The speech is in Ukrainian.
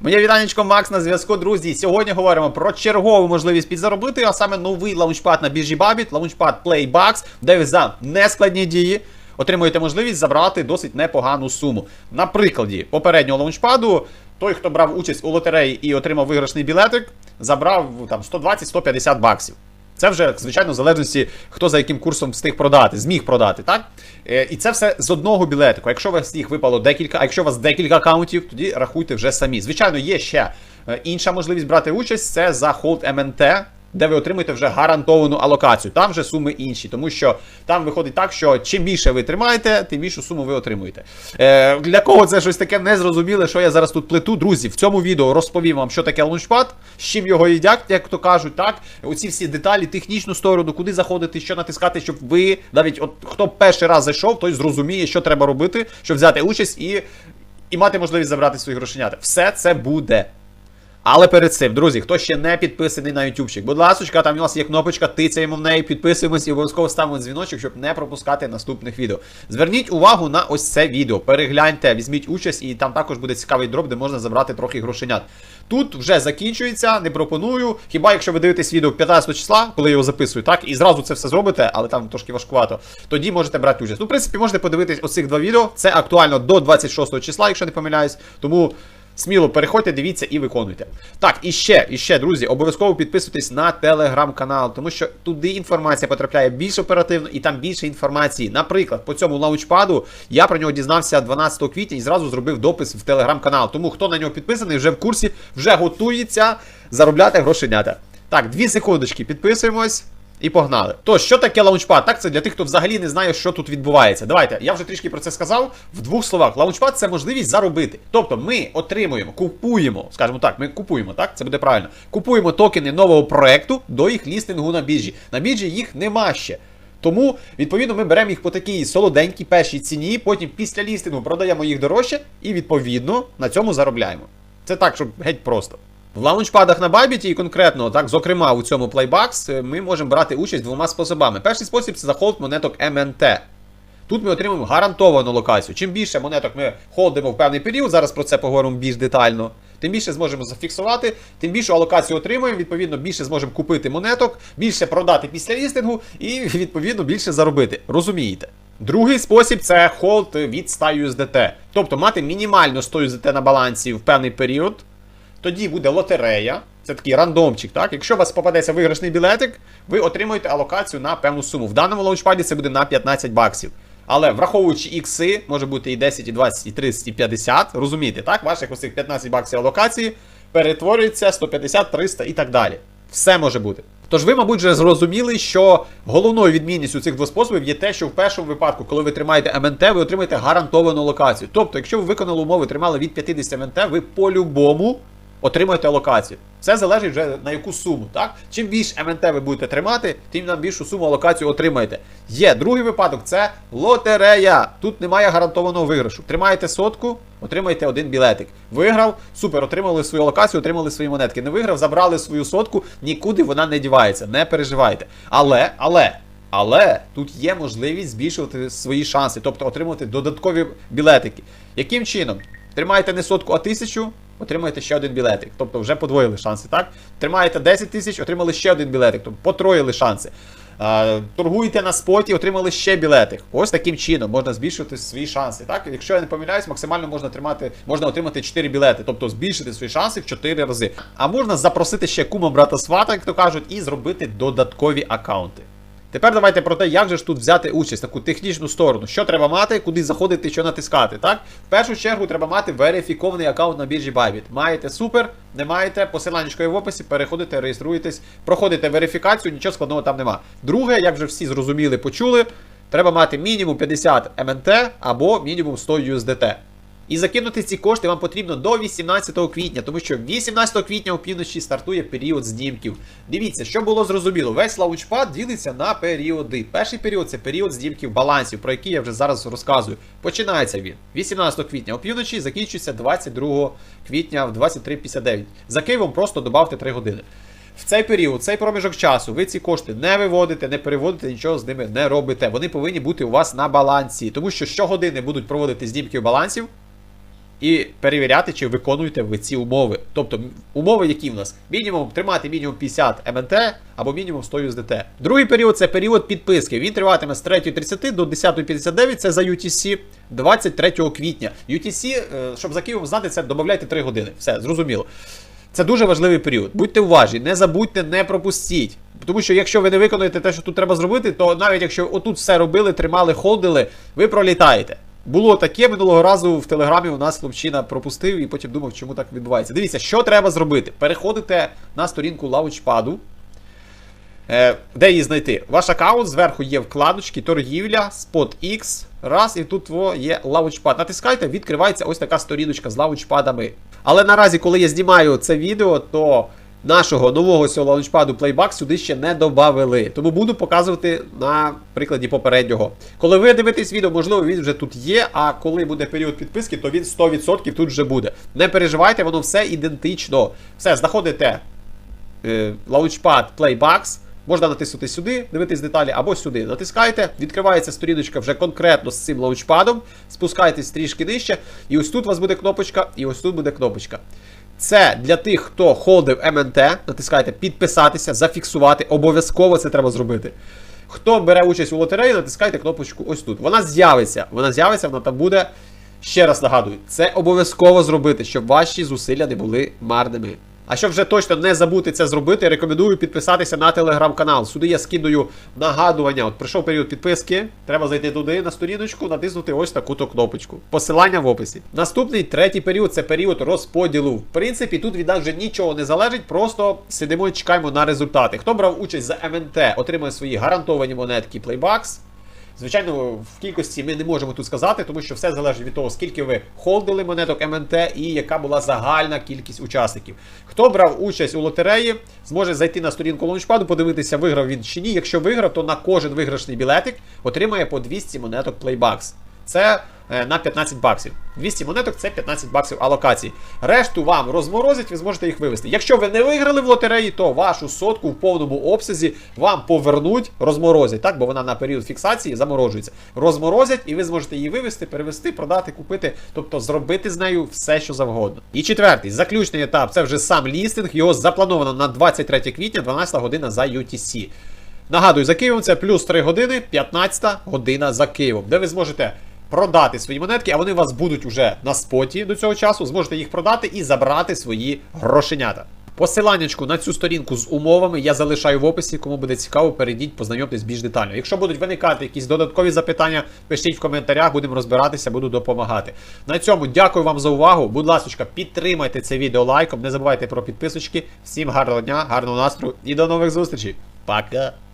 Моє вітанечко Макс на зв'язку, друзі. Сьогодні говоримо про чергову можливість підзаробити, а саме новий лаунчпад на біржі Бабіт, лаунчпад Playbucks, де ви за нескладні дії отримуєте можливість забрати досить непогану суму. На прикладі попереднього лаунчпаду, той, хто брав участь у лотереї і отримав виграшний білетик, забрав там 120-150 баксів. Це вже, звичайно, в залежності, хто за яким курсом встиг продати, зміг продати, так? Е, і це все з одного білетику. Якщо у вас їх випало декілька, а якщо у вас декілька аккаунтів, тоді рахуйте вже самі. Звичайно, є ще е, інша можливість брати участь це за Hold MNT, де ви отримуєте вже гарантовану алокацію. Там вже суми інші, тому що там виходить так, що чим більше ви тримаєте, тим більшу суму ви отримуєте. Е, для кого це щось таке незрозуміле, що я зараз тут плету. Друзі, в цьому відео розповім вам, що таке лаунчпад, з чим його їдять, як то кажуть, так. Оці всі деталі, технічну сторону, куди заходити, що натискати, щоб ви навіть от хто перший раз зайшов, той зрозуміє, що треба робити, щоб взяти участь і, і мати можливість забрати свої грошенята. Все це буде. Але перед цим, друзі, хто ще не підписаний на ютубчик, будь ласка, там у нас є кнопочка, тицяємо в неї, підписуємось і обов'язково ставимо дзвіночок, щоб не пропускати наступних відео. Зверніть увагу на ось це відео. Перегляньте, візьміть участь, і там також буде цікавий дроп, де можна забрати трохи грошенят. Тут вже закінчується, не пропоную. Хіба якщо ви дивитесь відео 15 числа, коли я його записую, так, і зразу це все зробите, але там трошки важкувато, тоді можете брати участь. Ну, в принципі, можете подивитись оцих два відео. Це актуально до 26 числа, якщо не помиляюсь. Тому. Сміло переходьте, дивіться і виконуйте. Так, і ще, і ще, друзі, обов'язково підписуйтесь на телеграм-канал, тому що туди інформація потрапляє більш оперативно і там більше інформації. Наприклад, по цьому лаунчпаду я про нього дізнався 12 квітня і зразу зробив допис в телеграм-канал. Тому хто на нього підписаний, вже в курсі, вже готується заробляти грошенята. Так, дві секундочки, підписуємось. І погнали. То, що таке лаунчпад? Так, це для тих, хто взагалі не знає, що тут відбувається. Давайте, я вже трішки про це сказав. В двох словах, лаунчпад це можливість заробити. Тобто ми отримуємо, купуємо, скажімо так, ми купуємо, так? Це буде правильно. Купуємо токени нового проекту до їх лістингу на біржі. На біржі їх нема ще. Тому, відповідно, ми беремо їх по такій солоденькій першій ціні, потім після лістингу продаємо їх дорожче і, відповідно, на цьому заробляємо. Це так, щоб геть просто. В лаунчпадах на Bybit і конкретно, так, зокрема у цьому Playbox, ми можемо брати участь двома способами. Перший спосіб це за холд монеток MNT. Тут ми отримуємо гарантовану локацію. Чим більше монеток ми холдимо в певний період, зараз про це поговоримо більш детально, тим більше зможемо зафіксувати, тим більшу алокацію отримуємо, відповідно, більше зможемо купити монеток, більше продати після лістингу і, відповідно, більше заробити. Розумієте? Другий спосіб це холд від 100 USDT. Тобто мати мінімально 100 USDT на балансі в певний період. Тоді буде лотерея, це такий рандомчик. так? Якщо у вас попадеться виграшний білетик, ви отримуєте алокацію на певну суму. В даному лаунчпаді це буде на 15 баксів. Але враховуючи ікси, може бути і 10, і 20, і 30, і 50, розумієте, так? Ваших оцих 15 баксів алокації перетворюється 150, 300 і так далі. Все може бути. Тож ви, мабуть, вже зрозуміли, що головною відмінністю цих двох способів є те, що в першому випадку, коли ви тримаєте МНТ, ви отримаєте гарантовану локацію. Тобто, якщо ви виконали умови, тримали від 50 МНТ, ви по-любому отримуєте алокацію. Це залежить вже на яку суму. так? Чим більше МНТ ви будете тримати, тим на більшу суму алокацію отримаєте. Є другий випадок це лотерея. Тут немає гарантованого виграшу. Тримаєте сотку, отримаєте один білетик. Виграв, супер, отримали свою алокацію, отримали свої монетки. Не виграв, забрали свою сотку, нікуди вона не дівається. Не переживайте. Але, але. Але тут є можливість збільшувати свої шанси, тобто отримувати додаткові білетики. Яким чином? Тримаєте не сотку, а тисячу, отримаєте ще один білетик. Тобто вже подвоїли шанси, так? Тримаєте 10 тисяч, отримали ще один білетик, тобто потроїли шанси. Торгуєте на споті, отримали ще білетик. Ось таким чином можна збільшити свої шанси. Так? Якщо я не помиляюсь, максимально можна тримати, можна отримати 4 білети, тобто збільшити свої шанси в 4 рази. А можна запросити ще кума брата свата, як то кажуть, і зробити додаткові аккаунти. Тепер давайте про те, як же ж тут взяти участь, таку технічну сторону. Що треба мати, куди заходити, що натискати. так? В першу чергу треба мати верифікований аккаунт на біржі Bybit. Маєте супер, не маєте, посилання є в описі, переходите, реєструєтесь, проходите верифікацію, нічого складного там нема. Друге, як вже всі зрозуміли, почули, треба мати мінімум 50 МНТ або мінімум 100 USDT. І закинути ці кошти вам потрібно до 18 квітня, тому що 18 квітня у півночі стартує період знімків. Дивіться, що було зрозуміло, весь лаунчпад ділиться на періоди. Перший період це період знімків балансів, про який я вже зараз розказую. Починається він 18 квітня у півночі, закінчується 22 квітня в 23.59. За Києвом просто додавте 3 години. В цей період, цей проміжок часу, ви ці кошти не виводите, не переводите, нічого з ними не робите. Вони повинні бути у вас на балансі. Тому що щогодини будуть проводити знімки балансів. І перевіряти, чи виконуєте ви ці умови. Тобто умови, які в нас мінімум тримати мінімум 50 МНТ або мінімум 100 USDT. Другий період це період підписки. Він триватиме з 3.30 до 10.59, це за UTC 23 квітня. UTC, е, щоб за Києвом знати, це додавайте 3 години. Все, зрозуміло. Це дуже важливий період. Будьте уважні, не забудьте, не пропустіть. Тому що якщо ви не виконуєте те, що тут треба зробити, то навіть якщо отут все робили, тримали, холдили, ви пролітаєте. Було таке минулого разу в телеграмі у нас хлопчина пропустив і потім думав, чому так відбувається. Дивіться, що треба зробити. Переходите на сторінку лаунчпаду. Е, де її знайти? Ваш аккаунт, зверху є вкладочки, торгівля, SpotX. Раз, і тут є лаунчпад. Натискайте, відкривається ось така сторіночка з лаунчпадами. Але наразі, коли я знімаю це відео, то нашого нового цього лаунчпаду Playback сюди ще не додавали. Тому буду показувати на прикладі попереднього. Коли ви дивитесь відео, можливо, він вже тут є, а коли буде період підписки, то він 100% тут вже буде. Не переживайте, воно все ідентично. Все, знаходите е, Launchpad Playbox. Можна натиснути сюди, дивитись деталі, або сюди. Натискаєте, відкривається сторіночка вже конкретно з цим лаунчпадом, спускайтесь трішки нижче, і ось тут у вас буде кнопочка, і ось тут буде кнопочка. Це для тих, хто холдив МНТ, натискайте підписатися, зафіксувати. Обов'язково це треба зробити. Хто бере участь у лотереї, натискайте кнопочку ось тут. Вона з'явиться. Вона з'явиться, вона там буде. Ще раз нагадую, це обов'язково зробити, щоб ваші зусилля не були марними. А щоб вже точно не забути це зробити, рекомендую підписатися на телеграм-канал. Сюди я скидаю нагадування. От прийшов період підписки. Треба зайти туди на сторіночку, натиснути ось таку то кнопочку. Посилання в описі. Наступний третій період це період розподілу. В принципі, тут від нас вже нічого не залежить, просто сидимо і чекаємо на результати. Хто брав участь за МНТ, отримує свої гарантовані монетки Playbacks. Звичайно, в кількості ми не можемо тут сказати, тому що все залежить від того, скільки ви холдили монеток МНТ і яка була загальна кількість учасників. Хто брав участь у лотереї, зможе зайти на сторінку лаунчпаду, подивитися, виграв він чи ні. Якщо виграв, то на кожен виграшний білетик отримає по 200 монеток Playbacks. Це на 15 баксів. 200 монеток це 15 баксів алокації. Решту вам розморозять, ви зможете їх вивести. Якщо ви не виграли в лотереї, то вашу сотку в повному обсязі вам повернуть, розморозять, так, бо вона на період фіксації заморожується. Розморозять, і ви зможете її вивести, перевести, продати, купити, тобто зробити з нею все, що завгодно. І четвертий, заключний етап це вже сам лістинг. Його заплановано на 23 квітня, 12 година за UTC. Нагадую, за Києвом це плюс 3 години, 15 година за Києвом, де ви зможете продати свої монетки, а вони у вас будуть уже на споті до цього часу. Зможете їх продати і забрати свої грошенята. Посиланнячку на цю сторінку з умовами я залишаю в описі. Кому буде цікаво, перейдіть, познайомтесь більш детально. Якщо будуть виникати якісь додаткові запитання, пишіть в коментарях, будемо розбиратися, буду допомагати. На цьому дякую вам за увагу. Будь ласка, підтримайте це відео лайком. Не забувайте про підписочки. Всім гарного дня, гарного настрою і до нових зустрічей. Пока!